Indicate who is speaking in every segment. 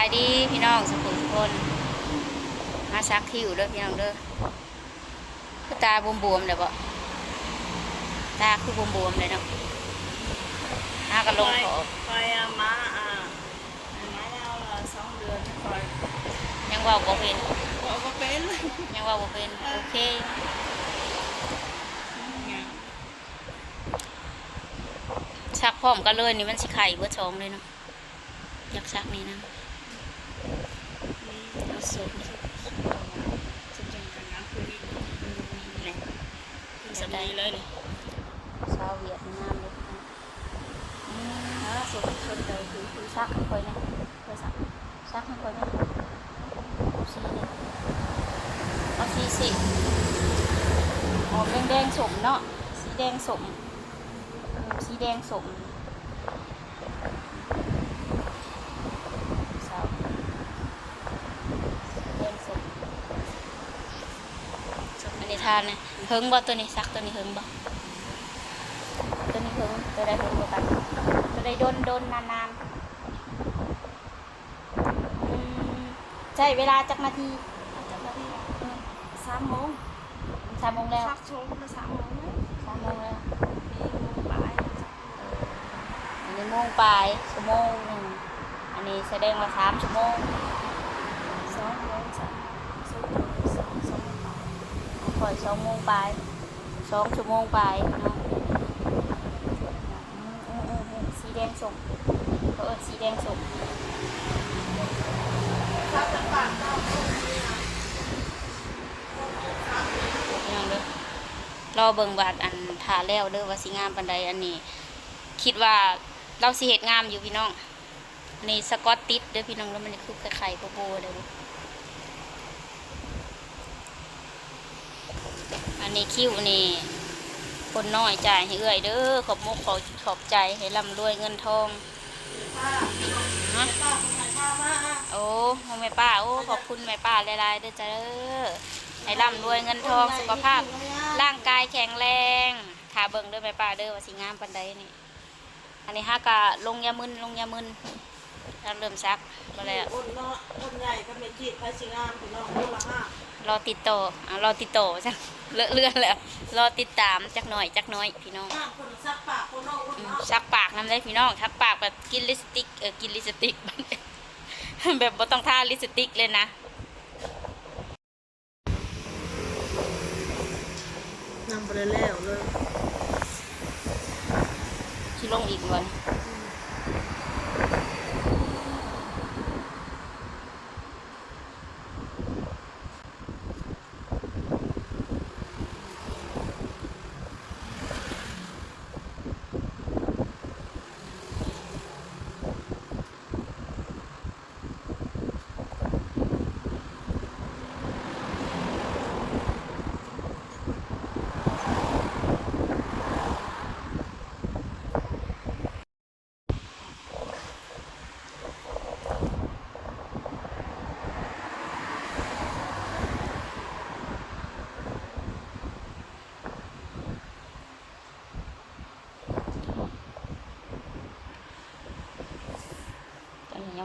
Speaker 1: ายดีพี่น้องสุขุมทุกคนมาซักคิวเด้อพี่น้องเด้อคือตาบวมๆเลยบ่ตาคือบวมๆเลยเนาะหากระลงขอ
Speaker 2: คอยเอามาอ่ามาแล้วละสองเดือนคอย
Speaker 1: ยังว่าบ่เป็น
Speaker 2: บอกว่าเป็น
Speaker 1: ยังว่าบ่เป็นโอเคซักพร้อมกันเลยนี่มันสิไข่เบิดสองเลยเนาะอยากซักนี่นะเอาสุด
Speaker 2: จริงๆกันนะคือนี่แหละคือ สำนีเลยนี่
Speaker 1: ชาวเวียดนามเลยนะ
Speaker 2: ถ้าสุดสุดเลยคือคือ
Speaker 1: ซักให้ค่อยนะค่อยซักซักให้ค่อยนะเอาสีนี่เอาสีสิออกแดงๆสมเนาะสีแดงสมอืมสีแดงสมสาวสีแดงสมอันนี้ทานนะ เฮิงบ่ตัวนี้ซักตัวนี้เฮิงบ่ตัวนี้เฮิงตัวใดเฮิงกว่ากันตัวใดโดนโดนนานๆอืมใช่เวลาจักนาที
Speaker 2: จะมาที่สามโมง
Speaker 1: สามโมงแล้ว
Speaker 2: สักชั่วโมงละสามโมงไหม
Speaker 1: สามโมงแล้ว
Speaker 2: มีโมงบ่ายสัก
Speaker 1: อันนี้โมงปลายชั่วโมงหนึ่งอันนี้แสดงว่าสามชั่วโมง
Speaker 2: สองโมงสามสองสองสองบ่าย
Speaker 1: คอยสองโมงไปสองชั่วโมงไปเนาะอืมอืมอืมอืมสีแดงส่งเขาเอิ้นสีแดงส่ง
Speaker 2: ถ้าจะปาก
Speaker 1: ยังเด้อรอเบิ่งบาดอันทาแล้วเด้อว่าสิงามปานใดอันนี้ คิดว่าเราสิเฮ็ดงามอยู่พี่น้องอันสกอตติดเด้อพี่น้องแล้วมันคือไข่ๆโบๆเด้อ อันนี้คิวนี่ คนน้อยจ่ายให้เอื้อยเด้อขอบมุกขอขอบใจให้ร่ำรวยเงินทอง
Speaker 2: ป้า
Speaker 1: ฮะ
Speaker 2: ป้าคนไหนป้ามา
Speaker 1: โอ้แม่ป้าโอ้ขอบคุณแม่ป้าหลายๆเด้อจ้าเด้อให้ร่ำรวยเงินทองสุขภาพ ร่างกายแข็งแรงขาเบิ่งเด้อแม่ป้าเด้อว่าสิงามปานใดนี่อันนี้ฮากะลงยามึนลงยามึนแล้วเริ่มซักก็แล้ว
Speaker 2: คนเนาะคนใหญ่ก็ไม่จีบไปสิงามพี่น้องคนละห้า ร
Speaker 1: อติดต่ออ่ารอติดต่อจ้ะเลอะเลือนแล้ว รอติดตามจักหน่อยจักหน้อยพี่น้อง
Speaker 2: ห้าคนซักปากคนนอกคน
Speaker 1: อืม
Speaker 2: นอก
Speaker 1: ซักปากน้ำได้พี่น้องทักปากแบบกินลิปสติกเออกินลิปสติก แบบบ่ต้องทาลิปสติกเลยนะ
Speaker 2: นำไปแล้วเลย
Speaker 1: ที่ลงอีกวัน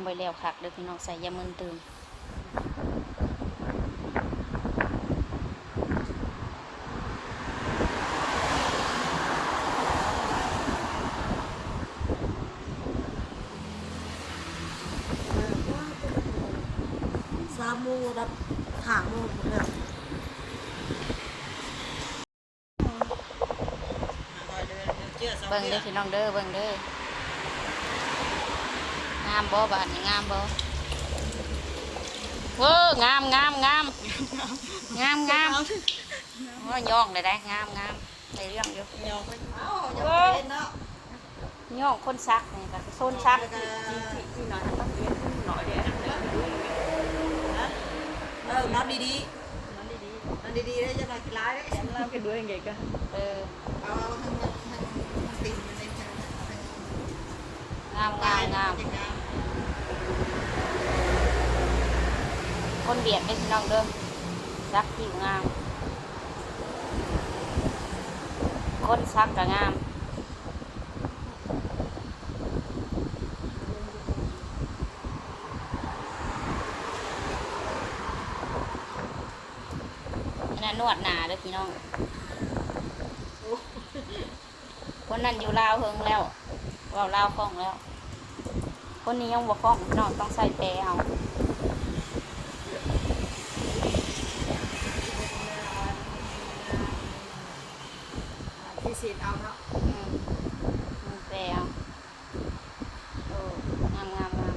Speaker 1: ไม่แล้วคักเด้อพี่น้องใส่ยามึนตื่ม
Speaker 2: สามโมงรับหาโมงหมดแล้ว
Speaker 1: เบิ่งเด้อพี่น้องเด้อเบิ่งเด้องามบ่บาดนี่งามบ่เว้องามงามงามงามงามว่าย่องเลยได้งามงามในเรื่องอยู่
Speaker 2: ยอมไปเอ้าอย่าไปเล่นเนาะ
Speaker 1: ย่องคนซักนี่ก็โซนซัก
Speaker 2: ที่หน่อยต้องเรียนหน่อยเดียวนะเออนับดีๆนับดีๆนับดีๆแล้วจะมากินร้ายแล้วฉันเล่ากันด้วยยังไงกัน
Speaker 1: เออ
Speaker 2: เอาทั้งหมดทั้งติ่งในทั้ง
Speaker 1: งามงามงาม คนเบียดได้พี่น้องเด้อซักผิวงาม คนซักก็งามนั่นนวดหนาเด้อพี่น้อง คนนั้นอยู่ลาวเฮงแล้วว่าลาวคล่องแล้ว คนนี้ยังบวคล่องหน้องต้องใส่แปรเอา
Speaker 3: ที่สีเอาเนาะ
Speaker 1: อืมมีแปลเอาโอ้งามงามงาม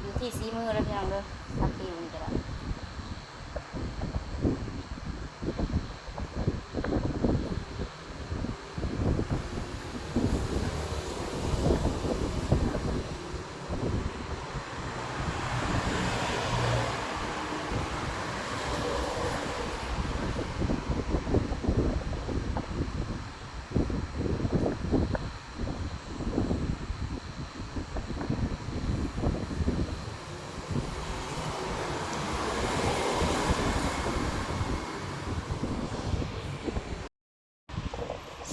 Speaker 1: อยู่ที่สีมือแล้วพี่น้องเด้อสักปีมันจะได้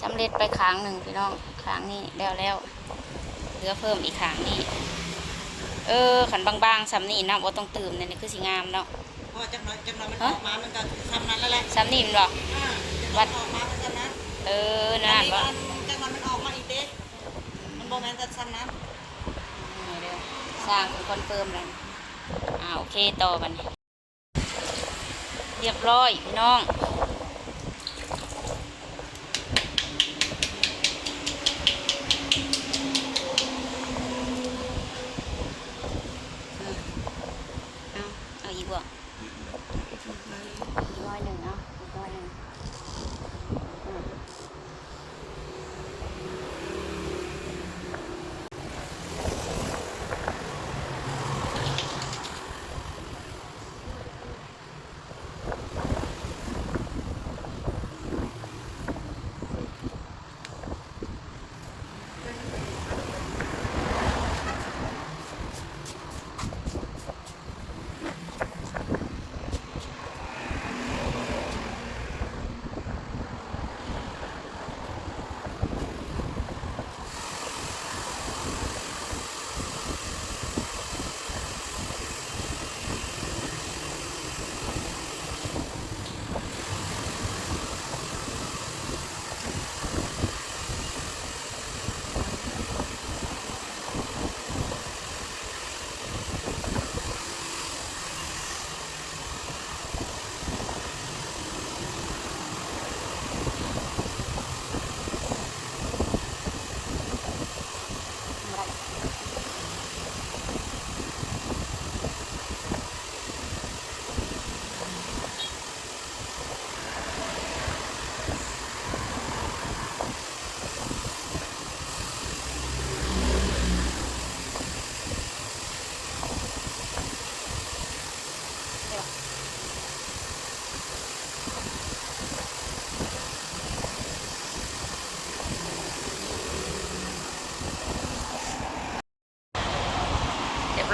Speaker 1: สำ เร็จไปครั้งหนึ่งพี่น้องครั้งนี้แล้วแล้วเหลือเพิ่มอีกครั้งนี้เออขันบางๆสำนี่นะว่าต้องตื่มเนี่ยนี่คือสีงามเนาะ
Speaker 3: พอจังหน่อยจังหน่อยมันออกมามันก็ทำนั้นแล้วแหละ
Speaker 1: สำนี่มันบอก
Speaker 3: อ่าจังหน่อยออกมามันก็นั้น
Speaker 1: เออนั่น
Speaker 3: อั
Speaker 1: ว่า
Speaker 3: จังหน่อยมันออกมาอีกเด้มันบ่แม่นแต่ซ้ำนั้น
Speaker 1: สร้างเป็นคอนเฟิร์มแล้วอ่าโอเคต่อกันเรียบร้อยพี่น้อง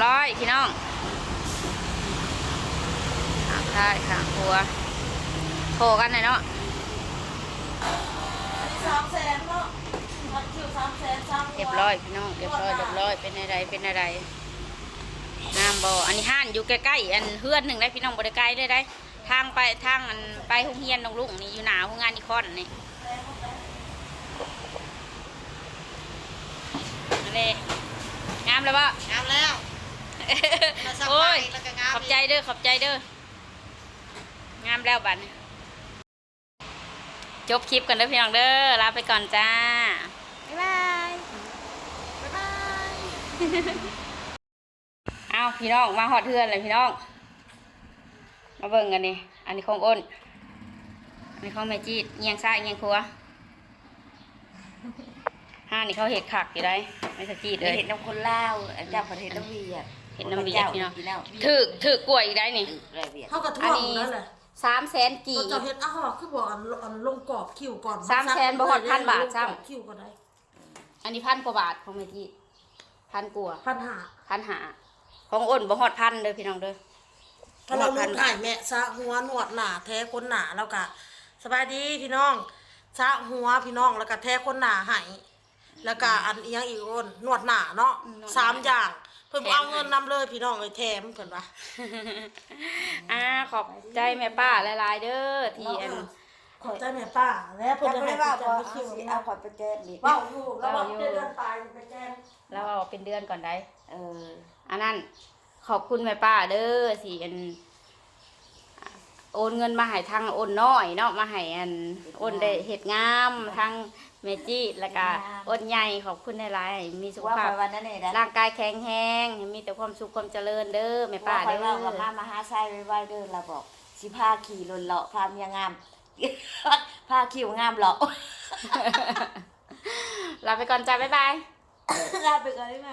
Speaker 1: รียบร้อยพี่น้องขางท้ายขางครัวโทรกันหน่อยเนาะ
Speaker 3: สามแสนเนาะมันคิวสามแสนสาม
Speaker 1: เรียบร้อยพี่น้องเรียบร้อยเรียบร้อยเป็นอะไรเป็นอะไรน้ำบ่อันนี้ห้านอยู่ใกล้ๆอันเฮือนหนึ่งได้พี่น้องบริไกลเลยได้ ทางไปทางอันไปห้องเฮียนน้องลุงนี่อยู่หนาห้องงานอีคอนนี่อันนี้งามเลยปะ
Speaker 3: งามแล้ว มาสัก
Speaker 1: โอ้ย
Speaker 3: ใบแล้วก็งาม
Speaker 1: ขอบใจเด้อขอบใจเด้องามแล้วบัดนี้จบคลิปกันเด้อพี่น้องเด้อลาไปก่อนจ้า บ๊ายบาย
Speaker 3: บ๊ายบาย
Speaker 1: เอาพี่น้องมาหอดเทือนเลยพี่น้อง มาเบิ่งกันนี่อันนี้ของอ้น อันนี้ของแม่จีดเงียงซ้ายเงียงครัวห้านี่เขาเห็ดขักอยู่ได้ไม่สกจีดเลย
Speaker 4: เห็นน้ำคนลาวเจ้าประเทศน้ำเวียด
Speaker 1: เห็ดน้ำเบียดพี่น้อง
Speaker 4: พี่น้อง
Speaker 1: ถือกถือกล้วยอีกได้นี่
Speaker 4: ไรเวียด
Speaker 3: เท่ากับทั่
Speaker 1: อั
Speaker 3: วน
Speaker 1: นี้
Speaker 3: นั่นแหละ
Speaker 1: สามแสนกี
Speaker 3: เราจะเฮ็ดอ้าวคือบอกอันอันลงกรอบคิวก่อน
Speaker 1: สามแสนบ่ฮอดพันบาทซ้ำ
Speaker 3: ลงกรอบคิวก็ได้
Speaker 1: อันนี้พันกว่าบาทของแม่จีดพันกว่า
Speaker 3: พันห้า
Speaker 1: พันหาของอ้นบ่ฮอดพันเด้อพี่น้องเด้อ
Speaker 3: ถ้าเราลูกถ่ายแม่ซะหัวหนวดหนาแท้คนหนาแล้วก็สบายดีพี่น้องซะหัวพี่น้องแล้วก็แท้คนหนาให้แล้วก็อันอีหยังอีกอ้นหนวดหนาเนาะสามอย่าง เพิ่นบ่เอาเงินนำเลยพี่น้องเอ้ยแถมเพิ่นว่า
Speaker 1: อ่าขอบใจแม่ป้าหลายๆเด้อที่อัน
Speaker 3: ขอบใจแม่ป้าแล้วเพิ่น
Speaker 4: จะ
Speaker 3: จะ
Speaker 4: ไม่
Speaker 3: ให้
Speaker 4: ได้ว่า
Speaker 3: จั
Speaker 4: บ่
Speaker 3: ง
Speaker 4: เอา
Speaker 3: คิว
Speaker 4: สิ
Speaker 3: เอา
Speaker 4: เอาขอดไปแจ้งนี่
Speaker 3: เว้าอยู่แล้วบอกเดือนตายไปแจ้ง
Speaker 1: แล้วเอาเป็นเดือนก่อนได้
Speaker 4: เออ
Speaker 1: อันนั้นขอบคุณแม่ป้าเด้อที่อัน โอนเงินมาให้ทางโอนน้อยเนาะมาให้อันโอนได้เฮ็ดงามทางเมจิแล้วก็โอนใหญ่ขอบคุณหลายๆให้มีสุข
Speaker 4: ว่า
Speaker 1: ภา
Speaker 4: ไป
Speaker 1: พ
Speaker 4: วันนั้นนี่นะ
Speaker 1: ร่างกายแข็งแรงให้มีแต่ความสุขความเจริญเด้อแม่ป้า
Speaker 4: ว่าไป
Speaker 1: เด้อ
Speaker 4: ว่ากับมามาหาไส้ไว้ไว้เด้อเราบอกสิพาขี่ลนเลาะพาเมียงาม พาคิวงามเลาะ
Speaker 1: ลาไปก่อนจ้าบ๊ายบาย
Speaker 4: ลาไปก่อนได้ไหม